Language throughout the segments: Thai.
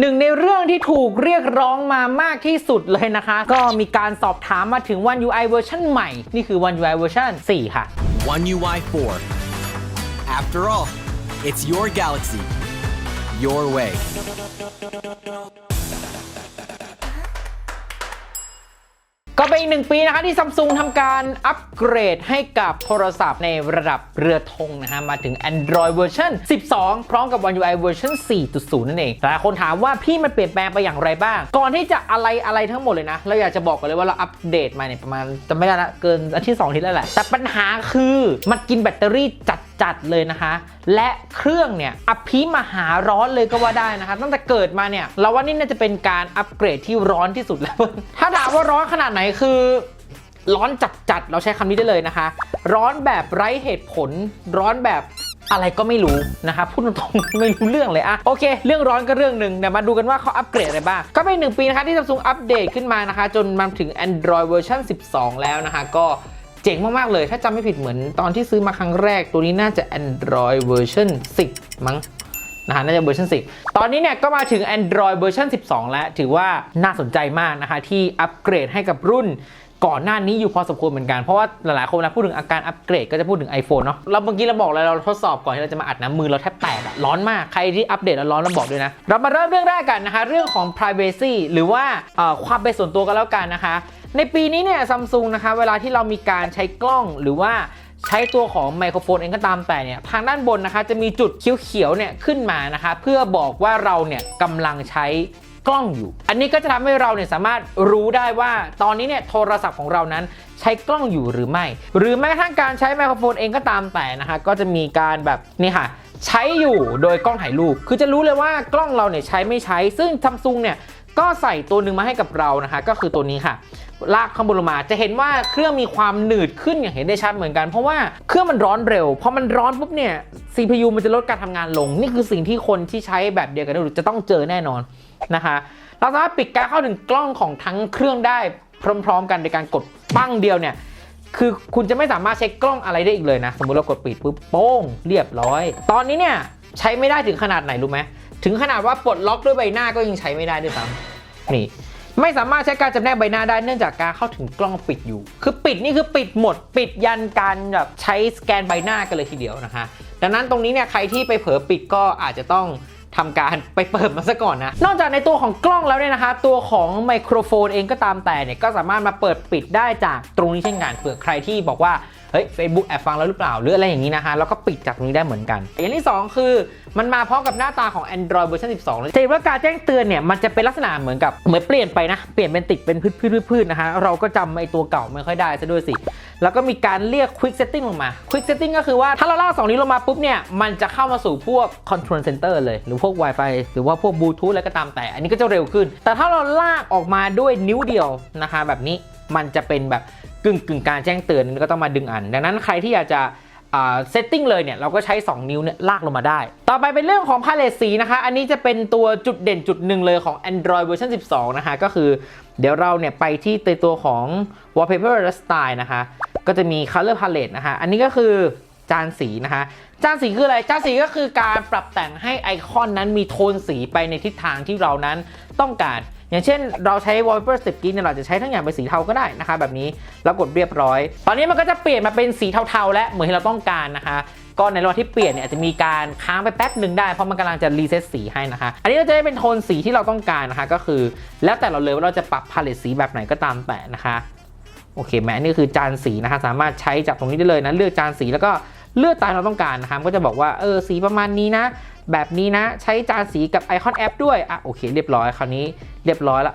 หนึ่งในเรื่องที่ถูกเรียกร้องมามากที่สุดเลยนะคะ ก็มีการสอบถามมาถึง One UI เวอร์ชันใหม่ นี่คือ One UI เวอร์ชัน4ค่ะ One UI 4. After all, it's your galaxy, your way. ก็เป็นอีกหนึ่งปีนะคะที่ซัมซุงทำการอัปเกรดให้กับโทรศัพท์ในระดับเรือธงนะฮะ มาถึง Android เวอร์ชัน12 พร้อมกับ One UI เวอร์ชัน4.0 นั่นเองหลายคนถามว่าพี่มันเปลี่ยนแปลงไปอย่างไรบ้าง ก่อนที่จะอะไรอะไรทั้งหมดเลยนะ เราอยากจะบอกกันเลยว่าเราอัปเดตมาเนี่ยประมาณจะไม่ได้ละเกินอาทิตย์สองอาทิตย์แล้วแหละ แต่ปัญหาคือมันกินแบตเตอรี่จัด จัดเลยนะคะ และเครื่องเนี่ยอภิมหาร้อนเลยก็ว่าได้นะคะ ตั้งแต่เกิดมาเนี่ยเราว่านี่น่าจะเป็นการอัปเกรดที่ร้อนที่สุดแล้ว ถ้าถามว่าร้อนขนาดไหนคือร้อนจัดๆ เราใช้คำนี้ได้เลยนะคะ ร้อนแบบไร้เหตุผล ร้อนแบบอะไรก็ไม่รู้นะคะพูดตรงๆไม่รู้เรื่องเลยอะโอเค เรื่องร้อนก็เรื่องหนึ่งเดี๋ยวมาดูกันว่าเขาอัปเกรดอะไรบ้าง ก็เป็นหนึ่งปีนะคะที่ Samsung อัปเดตขึ้นมานะคะ จนมาถึง Android เวอร์ชัน12 แล้วนะคะ ก็ เจ๋งมาก ๆ เลย ถ้าจำไม่ผิดเหมือนตอนที่ซื้อมาครั้งแรกตัวนี้น่าจะ Android เวอร์ชัน10 มั้งนะฮะน่าจะเวอร์ชัน10 ตอนนี้เนี่ยก็มาถึง Android เวอร์ชัน12 แล้ว ถือว่าน่าสนใจมากนะคะที่อัปเกรดให้กับรุ่น ก่อนหน้านี้อยู่พอสมควรเหมือนกัน เพราะว่าหลายๆคนนะพูดถึงอาการอัปเกรดก็จะพูดถึง iPhone เนาะเราเมื่อกี้เราบอกแล้วเราทดสอบก่อนที่เราจะมาอัดนะมือเราแทบแตกอะร้อนมากใครที่อัปเดตแล้วร้อนเราบอกด้วยนะ เรามาเริ่มเรื่องแรกกันนะคะ เรื่องของ privacy หรือว่าความเป็นส่วนตัวกันแล้วกันนะคะ ในปีนี้เนี่ยซัมซุงนะคะเวลาที่เรามีการใช้กล้องหรือว่าใช้ตัวของไมโครโฟนเองก็ตามแต่เนี่ยทางด้านบนนะคะจะมีจุดเขียวๆเนี่ยขึ้นมานะคะ เพื่อบอกว่าเราเนี่ยกำลังใช้ กล้องอยู่ อันนี้ก็จะทำให้เราเนี่ยสามารถรู้ได้ว่าตอนนี้เนี่ยโทรศัพท์ของเรานั้นใช้กล้องอยู่หรือไม่ หรือแม้กระทั่งการใช้ไมโครโฟนเองก็ตามแต่นะคะก็จะมีการแบบนี่ค่ะใช้อยู่โดยกล้องถ่ายรูป คือจะรู้เลยว่ากล้องเราเนี่ยใช้ไม่ใช้ ซึ่งซัมซุงเนี่ยก็ใส่ตัวหนึ่งมาให้กับเรานะคะก็คือตัวนี้ค่ะ ลากข้างบนลงมา จะเห็นว่าเครื่องมีความหนืดขึ้นอย่างเห็นได้ชัดเหมือนกัน เพราะว่าเครื่องมันร้อนเร็วพอมันร้อนปุ๊บเนี่ย CPU มันจะลดการทำงานลง นี่คือสิ่งที่คนที่ใช้แบบเดียวกันจะต้องเจอแน่นอนนะคะเราสามารถปิดการเข้าถึงกล้องของทั้งเครื่องได้พร้อม ๆ กันในการกดปั้งเดียวเนี่ยคือคุณจะไม่สามารถเช็คกล้องอะไรได้อีกเลยนะ สมมุติเรากดปิดปุ๊บโป้งเรียบร้อย ตอนนี้เนี่ยใช้ไม่ได้ถึงขนาดไหนรู้ไหมถึงขนาดว่าปลดล็อกด้วยใบหน้าก็ยังใช้ไม่ได้ด้วยซ้ำนี่ ไม่สามารถใช้การจำแนกใบหน้าได้เนื่องจากการเข้าถึงกล้องปิดอยู่ คือปิดนี่คือปิดหมด ปิดยันการแบบใช้สแกนใบหน้ากันเลยทีเดียวนะคะ ดังนั้นตรงนี้เนี่ยใครที่ไปเผลอปิดก็อาจจะต้องทำการไปเปิดมาซะก่อนนะ นอกจากในตัวของกล้องแล้วเนี่ยนะคะ ตัวของไมโครโฟนเองก็ตามแต่เนี่ยก็สามารถมาเปิดปิดได้จากตรงนี้เช่นกันเผื่อใครที่บอกว่า เฮ้ย Facebook แอบฟังแล้วหรือเปล่า หรืออะไรอย่างนี้นะคะ แล้วก็ปิดจากตรงนี้ได้เหมือนกัน อย่างที่ 2 คือ มันมาพร้อมกับหน้าตาของ Android เวอร์ชัน12เลยจะเห็นว่าการแจ้งเตือนเนี่ย มันจะเป็นลักษณะเหมือนกับเหมือนเปลี่ยนไปนะ เปลี่ยนเป็นติดเป็นพืชพืชพืชนะคะ เราก็จำไอ้ตัวเก่าไม่ค่อยได้ซะด้วยสิ แล้วก็มีการเรียก Quick Setting ลงมา Quick Setting ก็คือว่าถ้าเราลากสองนี้ลงมาปุ๊บเนี่ยมันจะเข้ามาสู่พวก Control Center เลยหรือพวก Wi-Fi หรือว่าพวกบลูทูธอะไรก็ตามแต่ อันนี้ก็จะเร็วขึ้น แต่ถ้าเราลากออกมาด้วยนิ้วเดียวนะคะแบบนี้มันจะเป็นแบบ กึ่งกึ่งการแจ้งเตือนก็ต้องมาดึงอัน ดังนั้นใครที่อยากจะเซตติ้งเลยเนี่ยเราก็ใช้ 2 นิ้วเนี่ยลากลงมาได้ ต่อไปเป็นเรื่องของพาเลตสีนะคะ อันนี้จะเป็นตัวจุดเด่นจุดหนึ่งเลยของ Android เวอร์ชัน12 นะคะ ก็คือเดี๋ยวเราเนี่ยไปที่ตัวของ Wallpaper และ Style นะคะ ก็จะมี Color Palette นะคะ อันนี้ก็คือจานสีนะคะ จานสีคืออะไร จานสีก็คือการปรับแต่งให้ไอคอนนั้นมีโทนสีไปในทิศทางที่เรานั้นต้องการ อย่างเช่นเราใช้ wallpaper step key เนี่ยเราจะใช้ทั้งอย่างเป็นสีเทาก็ได้นะคะ แบบนี้แล้วกดเรียบร้อย ตอนนี้มันก็จะเปลี่ยนมาเป็นสีเทาๆ และเหมือนที่เราต้องการนะคะก็ในระหว่างที่เปลี่ยนเนี่ยอาจจะมีการค้างไปแป๊บหนึ่งได้เพราะมันกำลังจะรีเซ็ตสีให้นะคะ อันนี้ก็จะได้เป็นโทนสีที่เราต้องการนะคะ ก็คือ แล้วแต่เราเลยว่าเราจะปรับพาเลตสีแบบไหนก็ตามแต่นะคะโอเคแม้นี่คือจานสีนะคะ สามารถใช้จากตรงนี้ได้เลยนะเลือกจานสีแล้วก็เลือกตามเราต้องการนะคะก็จะบอกว่าเออสีประมาณนี้นะ แบบนี้นะ ใช้จานสีกับไอคอนแอปด้วยอะโอเคเรียบร้อยคราวนี้เรียบร้อยละ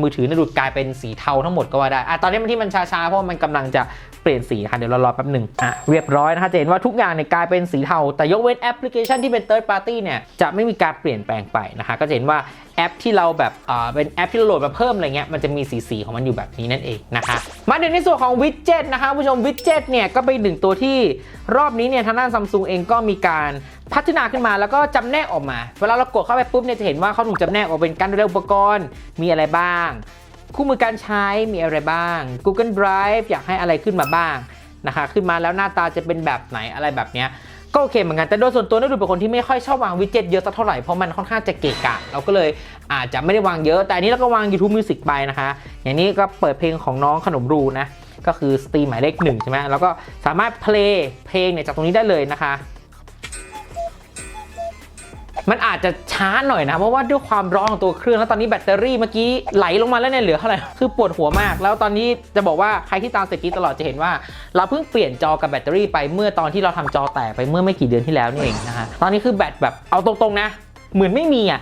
มือถือเนี่ยดูดกลายเป็นสีเทาทั้งหมดก็ว่าได้อะตอนนี้มันที่มันช้าๆ เพราะมันกำลังจะเปลี่ยนสีค่ะเดี๋ยวเรารอแป๊บหนึ่งอะเรียบร้อยนะคะจะเห็นว่าทุกอย่างเนี่ยกลายเป็นสีเทา แต่ยกเว้นแอปพลิเคชันที่เป็น third party เนี่ยจะไม่มีการเปลี่ยนแปลงไปนะคะก็จะเห็นว่าแอปที่เราแบบอ่าเป็นแอปที่เราโหลดมาเพิ่มอะไรเงี้ยมันจะมีสีสีของมันอยู่แบบนี้นั่นเองนะคะมาถึงในส่วนของวิดเจ็ตนะคะผู้ชมวิดเจ็ตเนี่ยก็เป็นหนึ่งตัวที่รอบนี้เนี่ยทางด้านซัมซุงเองก็มีการ พัฒนาขึ้นมาแล้วก็จำแนกออกมา เวลาเรากดเข้าไปปุ๊บเนี่ยจะเห็นว่าเขาถูกจำแนกออกเป็นการดูแลอุปกรณ์มีอะไรบ้าง คู่มือการใช้มีอะไรบ้าง Google Drive อยากให้อะไรขึ้นมาบ้างนะคะขึ้นมาแล้วหน้าตาจะเป็นแบบไหนอะไรแบบเนี้ยก็โอเคเหมือนกันแต่โดยส่วนตัวเนี่ดูเป็นคนที่ไม่ค่อยชอบวางวิดเจ็ตเยอะสักเท่าไหร่เพราะมันค่อนข้างจะเกะกะ เราก็เลยอาจจะไม่ได้วางเยอะ แต่อันนี้เราก็วาง YouTube Music ไปนะคะ อย่างนี้ก็เปิดเพลงของน้องขนมรูนะก็คือสตรีมหมายเลขหนึ่งใช่ไหมแล้วก็สามารถเพลงเพลงเนี่ยจากตรงนี้ได้เลยนะคะ มันอาจจะช้าหน่อยนะ เพราะว่าด้วยความร้อนของตัวเครื่อง แล้วตอนนี้แบตเตอรี่เมื่อกี้ไหลลงมาแล้วเนี่ยเหลือเท่าไหร่ คือปวดหัวมาก แล้วตอนนี้จะบอกว่าใครที่ตามสกีตลอดจะเห็นว่า เราเพิ่งเปลี่ยนจอกับแบตเตอรี่ไปเมื่อตอนที่เราทำจอแตกไปเมื่อไม่กี่เดือนที่แล้วนี่เองนะฮะ ตอนนี้คือแบตแบบเอาตรงๆนะ เหมือนไม่มีอะ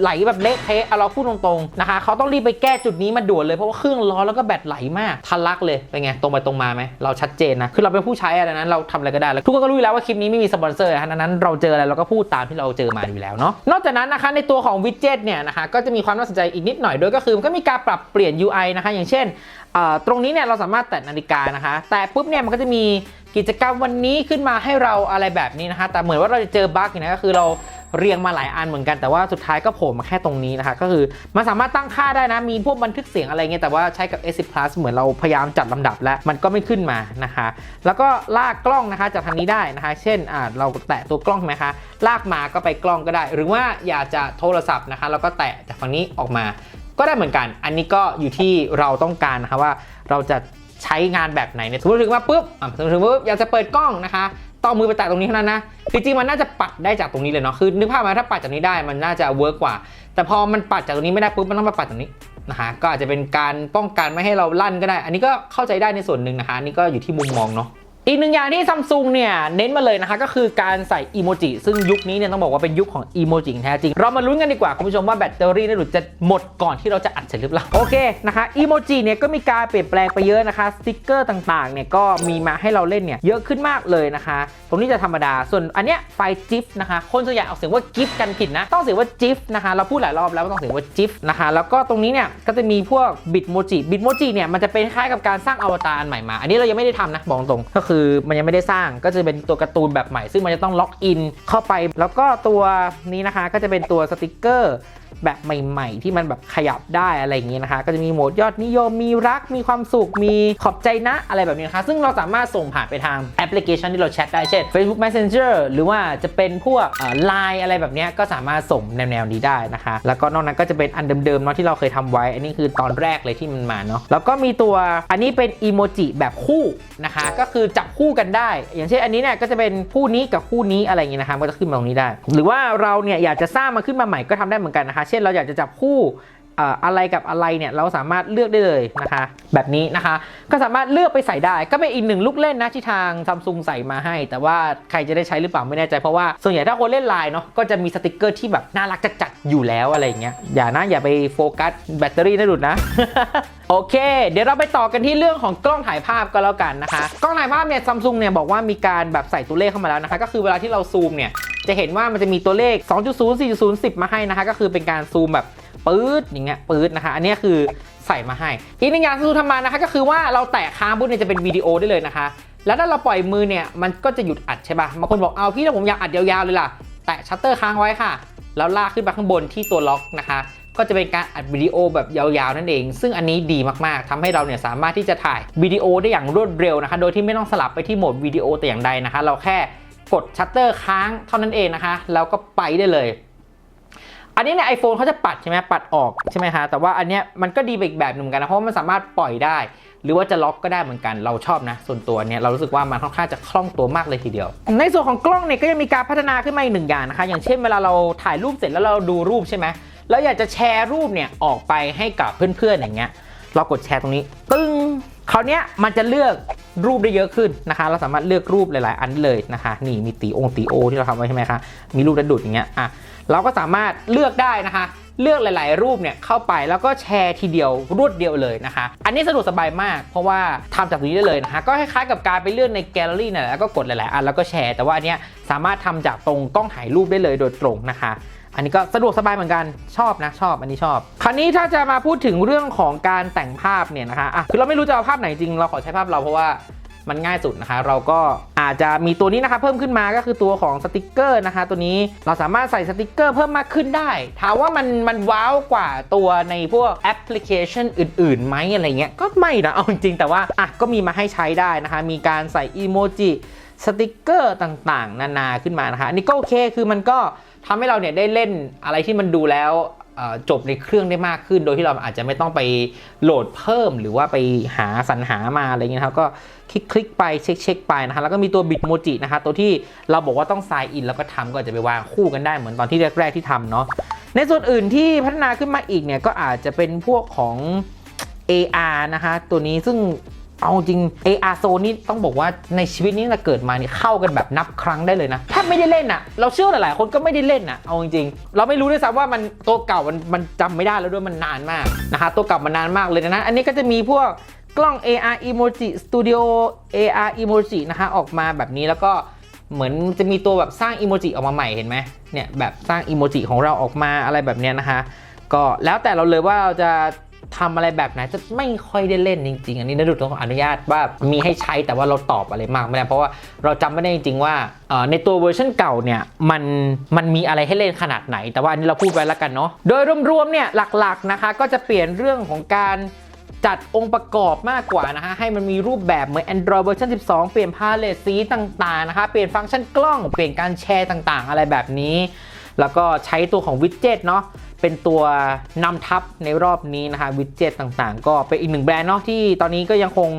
ไหลแบบเละเทะเอาเราพูดตรงๆนะคะเขาต้องรีบไปแก้จุดนี้มาด่วนเลยเพราะว่าเครื่องร้อนแล้วก็แบตไหลมากทันลักเลยเป็นไงตรงไปตรงมาไหมเราชัดเจนนะคือเราเป็นผู้ใช้อะไรนั้นเราทำอะไรก็ได้แล้วทุกคนก็รู้แล้วว่าคลิปนี้ไม่มีสปอนเซอร์นะดังนั้นเราเจออะไรเราก็พูดตามที่เราเจอมาอยู่แล้วเนาะนอกจากนั้นนะคะในตัวของวิดเจ็ตเนี่ยนะคะก็จะมีความน่าสนใจอีกนิดหน่อยด้วยก็คือมันก็มีการปรับเปลี่ยน UI นะคะอย่างเช่นตรงนี้เนี่ยเราสามารถแตะนาฬิกานะคะ แต่ปุ๊บเนี่ยมันก็จะมีกิจกรรมวันนี้ขึ้นมาให้เราอะไรแบบนี้นะคะ แต่เหมือนว่าเราจะเจอบั๊กอย่างนี้ก็คือเรา เรียงมาหลายอันเหมือนกันแต่ว่าสุดท้ายก็โผล่มาแค่ตรงนี้นะคะก็คือมันสามารถตั้งค่าได้นะ มีพวกบันทึกเสียงอะไรเงี้ยแต่ว่าใช้กับ S10 Plus เหมือนเราพยายามจัดลำดับแล้วมันก็ไม่ขึ้นมานะคะ แล้วก็ลากกล้องนะคะจากทางนี้ได้นะคะ เช่นอ่าเราแตะตัวกล้องใช่ไหมคะลากมาก็ไปกล้องก็ได้ หรือว่าอยากจะโทรศัพท์นะคะ แล้วก็แตะจากฝั่งนี้ออกมา ก็ได้เหมือนกัน อันนี้ก็อยู่ที่เราต้องการนะคะว่าเราจะใช้งานแบบไหนเนี่ยสมมติถึงว่าปุ๊บสมมติถึงว่าอยากจะเปิดกล้องนะคะ ต้องเอามือไปแตะตรงนี้เท่านั้นนะจริงๆมันน่าจะปัดได้จากตรงนี้เลยเนาะคือนึกภาพมาถ้าปัดจากนี้ได้มันน่าจะเวิร์กกว่า แต่พอมันปัดจากตรงนี้ไม่ได้ปุ๊บมันต้องมาปัดตรงนี้นะฮะก็อาจจะเป็นการป้องกันไม่ให้เราลั่นก็ได้ อันนี้ก็เข้าใจได้ในส่วนหนึ่งนะคะนี่ก็อยู่ที่มุมมองเนาะ อีกหนึ่งอย่างที่ซัมซุงเนี่ยเน้นมาเลยนะคะก็คือการใส่อีโมจิซึ่งยุคนี้เนี่ยต้องบอกว่าเป็นยุคของอีโมจิแท้จริง เรามาลุ้นกันดีกว่า คุณผู้ชมว่าแบตเตอรี่เนี่ยหลุดจะหมดก่อนที่เราจะอัดเสร็จหรือเปล่าโอเคนะคะอีโมจิเนี่ยก็มีการเปลี่ยนแปลงไปเยอะนะคะสติกเกอร์ต่างๆเนี่ยก็มีมาให้เราเล่นเนี่ยเยอะขึ้นมากเลยนะคะ ตรงนี้จะธรรมดาส่วนอันเนี้ยไฟจิฟนะคะคนส่วนใหญ่ออกเสียงว่ากิฟกันผิดนะต้องเสียงว่าจิฟนะคะเราพูดหลายรอบแล้วว่ต้องเสียงว่าจิฟนะคะแล้วก็ตรงนี้เนี่ยก็จะมีพวกบิตโมจิบิตโมจิเนี่ยมันจะเป็นคล้ายกับการสร้างอวตารใหม่มาอันนี้เรายังไม่ได้ทำนะบอกตรงก็คือมันยังไม่ได้สร้างก็จะเป็นตัวการ์ตูนแบบใหม่ ซึ่งมันจะต้องล็อกอินเข้าไป แล้วก็ตัวนี้นะคะก็จะเป็นตัวสติกเกอร์ แบบใหม่ ๆ ที่มันแบบขยับได้อะไรอย่างนี้นะคะ ก็จะมีโหมดยอดนิยมมีรักมีความสุขมีขอบใจนะอะไรแบบนี้นะคะซึ่งเราสามารถส่งผ่านไปทางแอปพลิเคชันที่เราแชทได้เช่น Facebook Messenger หรือว่าจะเป็นพวกไลน์อะไรแบบเนี้ยก็สามารถส่งแนวๆนี้ได้นะคะ แล้วก็นอกนั้นก็จะเป็นอันเดิมๆเนาะที่เราเคยทำไว้ อันนี้คือตอนแรกเลยที่มันมาเนาะแล้วก็มีตัวอันนี้เป็นอีโมจิแบบคู่นะคะ ก็คือจับคู่กันได้ อย่างเช่นอันนี้เนี่ยก็จะเป็นคู่นี้กับคู่นี้อะไรอย่างนี้นะคะก็จะขึ้นมาตรงนี้ได้ หรือว่าเราเนี่ยอยากจะสร้างมาขึ้นมาใหม่ก็ทำได้เหมือนกันนะคะเช่นเราอยากจะจับคู่อะไรกับอะไรเนี่ยเราสามารถเลือกได้เลยนะคะ แบบนี้นะคะ ก็สามารถเลือกไปใส่ได้ ก็เป็นอีกหนึ่งลูกเล่นนะที่ทางซัมซุงใส่มาให้ แต่ว่าใครจะได้ใช้หรือเปล่าไม่แน่ใจ เพราะว่าส่วนใหญ่ถ้าคนเล่นไลน์เนาะก็จะมีสติกเกอร์ที่แบบน่ารักจัดๆอยู่แล้วอะไรอย่างเงี้ยอย่านะอย่าไปโฟกัสแบตเตอรี่นะดุดนะโอเค เดี๋ยวเราไปต่อกันที่เรื่องของกล้องถ่ายภาพก็แล้วกันนะคะ กล้องถ่ายภาพเนี่ยซัมซุงเนี่ยบอกว่ามีการแบบใส่ตัวเลขเข้ามาแล้วนะคะ ก็คือเวลาที่เราซูมเนี่ย จะเห็นว่ามันจะมีตัวเลข 2.0 4.0 10 มาให้นะคะ ก็คือเป็นการซูมแบบปื๊ดอย่างเงี้ยปื๊ดนะคะ อันนี้คือใส่มาให้ อีกหนึ่งอย่างที่ซูมทำมานะคะ ก็คือว่าเราแตะค้างปุ๊บเนี่ยจะเป็นวิดีโอได้เลยนะคะ แล้วถ้าเราปล่อยมือเนี่ยมันก็จะหยุดอัดใช่ป่ะบางคนบอกเอาพี่ถ้าผมอยากอัดยาวๆเลยล่ะ แตะชัตเตอร์ค้างไว้ค่ะ แล้วลากขึ้นไปข้างบนที่ตัวล็อกนะคะก็จะเป็นการอัดวิดีโอแบบยาวๆนั่นเอง ซึ่งอันนี้ดีมากๆทำให้เราเนี่ยสามารถที่จะถ่ายวิดีโอได้อย่างรวดเร็วนะคะ โดยที่ไม่ต้องสลับไปที่โหมดวิดีโอแต่อย่างใดนะคะ เราแค่ กดชัตเตอร์ค้างเท่านั้นเองนะคะ แล้วก็ไปได้เลย อันนี้ในไอโฟนเขาจะปัดใช่ไหมปัดออกใช่ไหมคะแต่ว่าอันเนี้ยมันก็ดีไปอีกแบบหนึงเหมือนกันนะเพราะมันสามารถปล่อยได้ หรือว่าจะล็อกก็ได้เหมือนกันเราชอบนะ ส่วนตัวเนี่ยเรารู้สึกว่ามันค่อนข้างจะคล่องตัวมากเลยทีเดียว ในส่วนของกล้องเนี่ยก็ยังมีการพัฒนาขึ้นมาอีกหนึ่งอย่างนะคะ อย่างเช่นเวลาเราถ่ายรูปเสร็จแล้วเราดูรูปใช่ไหมแล้วอยากจะแชร์รูปเนี่ยออกไปให้กับเพื่อนๆอย่างเงี้ย เรากดแชร์ตรงนี้ ตึ้ง คราวนี้มันจะเลือกรูปได้เยอะขึ้นนะคะ เราสามารถเลือกรูปหลาย ๆ อันเลยนะคะ นี่มีตีองตีโอที่เราทำไว้ใช่ไหมคะ มีรูประดุดอย่างเงี้ย อะ เราก็สามารถเลือกได้นะคะ เลือกหลาย ๆ รูปเนี่ยเข้าไปแล้วก็แชร์ทีเดียวรวดเดียวเลยนะคะ อันนี้สะดวกสบายมาก เพราะว่าทำจากตรงนี้ได้เลยนะคะ ก็คล้าย ๆ กับการไปเลือกในแกลเลอรี่นั่นแหละแล้วก็กดหลาย ๆ อันแล้วก็แชร์ แต่ว่าอันเนี้ยสามารถทำจากตรงกล้องถ่ายรูปได้เลยโดยตรงนะคะ อันนี้ก็สะดวกสบายเหมือนกันชอบนะชอบอันนี้ชอบ คราวนี้ถ้าจะมาพูดถึงเรื่องของการแต่งภาพเนี่ยนะคะอะคือเราไม่รู้จะเอาภาพไหนจริงเราขอใช้ภาพเราเพราะว่ามันง่ายสุดนะคะ เราก็อาจจะมีตัวนี้นะคะเพิ่มขึ้นมาก็คือตัวของสติกเกอร์นะคะ ตัวนี้เราสามารถใส่สติกเกอร์เพิ่มมากขึ้นได้ ถามว่ามันมันว้าวกว่าตัวในพวกแอปพลิเคชันอื่นๆไหมอะไรเงี้ยก็ไม่นะเอาจริงแต่ว่าอะก็มีมาให้ใช้ได้นะคะ มีการใส่อีโมจิสติกเกอร์ต่างๆ นานาขึ้นมานะคะอันนี้ก็โอเคคือมันก็ ทำให้เราเนี่ยได้เล่นอะไรที่มันดูแล้วจบในเครื่องได้มากขึ้น โดยที่เราอาจจะไม่ต้องไปโหลดเพิ่ม หรือว่าไปหาสรรหามาอะไรเงี้ยครับก็คลิกคลิกไปเช็คเช็คไปนะคะแล้วก็มีตัวบิตโมจินะคะตัวที่เราบอกว่าต้อง sign in แล้วก็ทำก็อาจจะไปวางคู่กันได้เหมือนตอนที่แรก ๆที่ทำเนาะในส่วนอื่นที่พัฒนาขึ้นมาอีกเนี่ยก็อาจจะเป็นพวกของ AR นะคะตัวนี้ซึ่ง เอาจริง AR Zone นี่ต้องบอกว่าในชีวิตนี้เราเกิดมาเนี่ยเข้ากันแบบนับครั้งได้เลยนะถ้าไม่ได้เล่นอะเราเชื่อว่หลายๆคนก็ไม่ได้เล่นอะเอาจริงๆเราไม่รู้ด้วยซ้ำว่ามันตัวเก่ามันมันจำไม่ได้แล้วด้วยมันนานมากนะคะตัวเก่ามันนานมากเลยนะอันนี้ก็จะมีพวกกล้อง AR Emoji Studio AR Emoji นะคะออกมาแบบนี้แล้วก็เหมือนจะมีตัวแบบสร้างอีโมจิออกมาใหม่เห็นไหมเนี่ยแบบสร้างอีโมจิของเราออกมาอะไรแบบเนี้ยนะคะ ก็แล้วแต่เราเลยว่าเราจะ ทำอะไรแบบไหนจะไม่ค่อยได้เล่นจริง ๆ อันนี้นดุต้องขออนุญาตว่ามีให้ใช้แต่ว่าเราตอบอะไรมากไม่ได้เพราะว่าเราจำไม่ได้จริงๆว่าในตัวเวอร์ชันเก่าเนี่ยมันมันมีอะไรให้เล่นขนาดไหน แต่ว่าอันนี้เราพูดไว้แล้วกันเนาะโดยรวมๆเนี่ยหลักๆนะคะก็จะเปลี่ยนเรื่องของการจัดองค์ประกอบมากกว่านะฮะ ให้มันมีรูปแบบเหมือน Android เวอร์ชัน12 เปลี่ยนพาเลตสีต่าง ๆ นะคะ เปลี่ยนฟังก์ชันกล้อง เปลี่ยนการแชร์ต่างๆ อะไรแบบนี้ แล้วก็ใช้ตัวของวิดเจ็ตเนาะ เป็นตัวนำทับในรอบนี้นะคะวิดเจ็ตต่างๆ ก็เป็นอีกหนึ่งแบรนด์เนาะที่ตอนนี้ก็ยังคง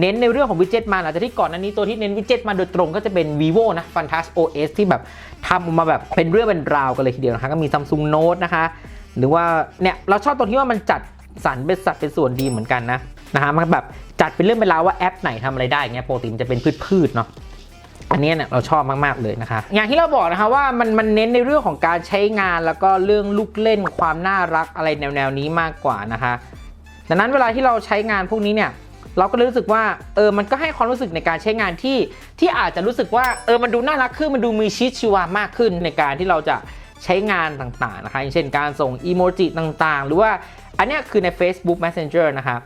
เน้นในเรื่องของวิดเจ็ตมาหลังจากที่ก่อนหน้านี้ตัวที่เน้นวิดเจ็ตมาโดยตรงก็จะเป็น vivo นะ Fantas OS ที่แบบทำออกมาแบบเป็นเรื่องเป็นราวกันเลยทีเดียวนะคะก็มี Samsung Note นะคะ หรือว่าเนี่ยเราชอบตรงที่ว่ามันจัดสรรเป็นสัดเป็นส่วนดีเหมือนกันนะนะฮะมันแบบจัดเป็นเรื่องเป็นราวว่าแอปไหนทำอะไรได้เงี้ยปกติมันจะเป็นพืชๆเนาะ อันนี้เนี่ยเราชอบมากๆเลยนะคะ อย่างที่เราบอกนะคะว่ามันมันเน้นในเรื่องของการใช้งานแล้วก็เรื่องลูกเล่นความน่ารักอะไรแนวๆนี้มากกว่านะคะดังนั้นเวลาที่เราใช้งานพวกนี้เนี่ยเราก็รู้สึกว่าเออมันก็ให้ความรู้สึกในการใช้งานที่ที่อาจจะรู้สึกว่าเออมันดูน่ารักขึ้นมันดูมีชีวิตชีวามากขึ้นในการที่เราจะใช้งานต่างๆนะคะอย่างเช่นการส่งอีโมจิต่างๆ หรือว่าอันนี้คือใน Facebook Messenger นะคะ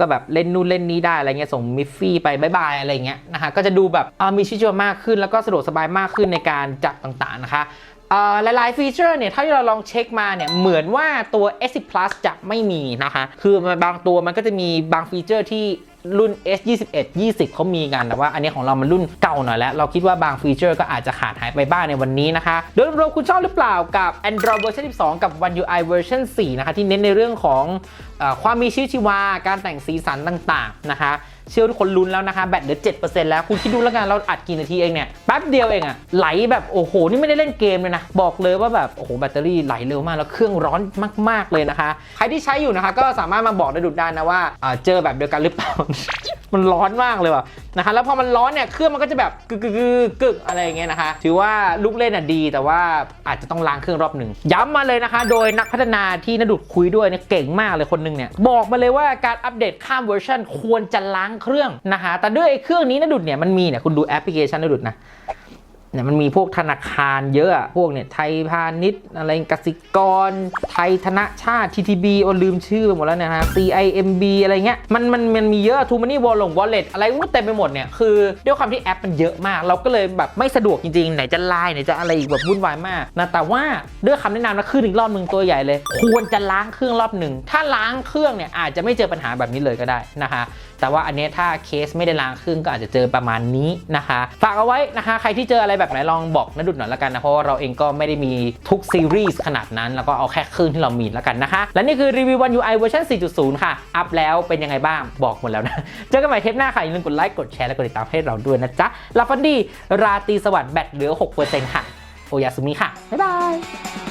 ก็แบบเล่นนู่นเล่นนี้ได้อะไรเงี้ยส่งมิฟฟี่ไปบายบายอะไรเงี้ยนะคะก็จะดูแบบมีชีวิตชีวามากขึ้น แล้วก็สะดวกสบายมากขึ้นในการจัดต่างๆนะคะหลายๆฟีเจอร์เนี่ยถ้าเราลองเช็คมาเนี่ยเหมือนว่าตัว S10 Plus จะไม่มีนะคะ คือบางตัวมันก็จะมีบางฟีเจอร์ที่ รุ่น S21 20 เขามีกันแต่ว่าอันนี้ของเรามันรุ่นเก่าหน่อยแล้ว เราคิดว่าบางฟีเจอร์ก็อาจจะขาดหายไปบ้างในวันนี้นะคะ โดยรวมคุณชอบหรือเปล่ากับ Android version 12 กับ One UI version 4 นะคะ ที่เน้นในเรื่องของออความมีชีวิตชีวา การแต่งสีสันต่างๆ นะคะ เชื่อทุกคนลุ้นแล้วนะคะแบตเหลือ7%แล้วคุณคิดดูแล้วกันเราอัดกี่นาทีเองเนี่ยแป๊บเดียวเองอะไหลแบบโอ้โหนี่ไม่ได้เล่นเกมเลยนะบอกเลยว่าแบบโอ้โหแบตเตอรี่ไหลเร็วมากแล้วเครื่องร้อนมาก ๆเลยนะคะ ใครที่ใช้อยู่นะคะ ก็สามารถมาบอกได้ดุดได้นะว่าเจอแบบเดียวกันหรือเปล่ามันร้อนมากเลยว่ะนะคะแล้วพอมันร้อนเนี่ยเครื่องมันก็จะแบบกึกกึกกึกกึกอะไรอย่างเงี้ยนะคะ ถือว่าลูกเล่นอะดี แต่ว่าอาจจะต้องล้างเครื่องรอบหนึ่งย้ำมาเลยนะคะ โดยนักพัฒนาที่นดุดคุยด้วยเนี่ยเก่งมากเลยคนหนึงเนี่ยบอกมาเลยว่าการอัปเดตข้ามเวอร์ชันควรจะล้างเครื่องนะคะแต่ด้วยไอ้เครื่องนี้นดุดเนี่ยมันมีเนี่ยคุณดูแอปพลิเคชันนดุดนะ เนี่ยมันมีพวกธนาคารเยอะพวกเนี่ยไทยพาณิชย์อะไรกสิกร ไทยธนชาติ TTB โอลืมชื่อไปหมดแล้วนะฮะ CIMB อะไรเงี้ยมันมันมันมีเยอะทูมานี่วอลลงวอลเล็ตอะไรก็เต็มไปหมดเนี่ยคือด้วยความที่แอปมันเยอะมาก เราก็เลยแบบไม่สะดวกจริงๆ ไหนจะไลน์ไหนจะอะไรอีกแบบวุ่นวายมากนะแต่ว่าด้วยคำแนะนำนะขึ้นอีกรอบหนึ่งตัวใหญ่เลย ควรจะล้างเครื่องรอบหนึ่งถ้าล้างเครื่องเนี่ยอาจจะไม่เจอปัญหาแบบนี้เลยก็ได้นะคะแต่ว่าอันนี้ถ้าเคสไม่ได้ล้างเครื่องก็อาจจะเจอประมาณนี้นะคะ ฝากเอาไว้นะคะ ใครที่เจออะไรแบบไหนลองบอกนดุดหน่อยละกันนะเพราะว่าเราเองก็ไม่ได้มีทุกซีรีส์ขนาดนั้น แล้วก็เอาแค่ครื่งที่เรามีละกันนะคะ และนี่คือรีวิว One UI เวอร์ชัน4.0 ค่ะ อัพแล้วเป็นยังไงบ้างบอกหมดแล้วนะ เจอกันใหม่เทปหน้าค่ะอย่าลืมกดไลค์กดแชร์และกดติดตามให้เราด้วยนะจ๊ะลาฟันดี้ราตรีสวัสดิ์แบตเหลือ 6%ค่ะโอยาสุมิค่ะบ๊ายบาย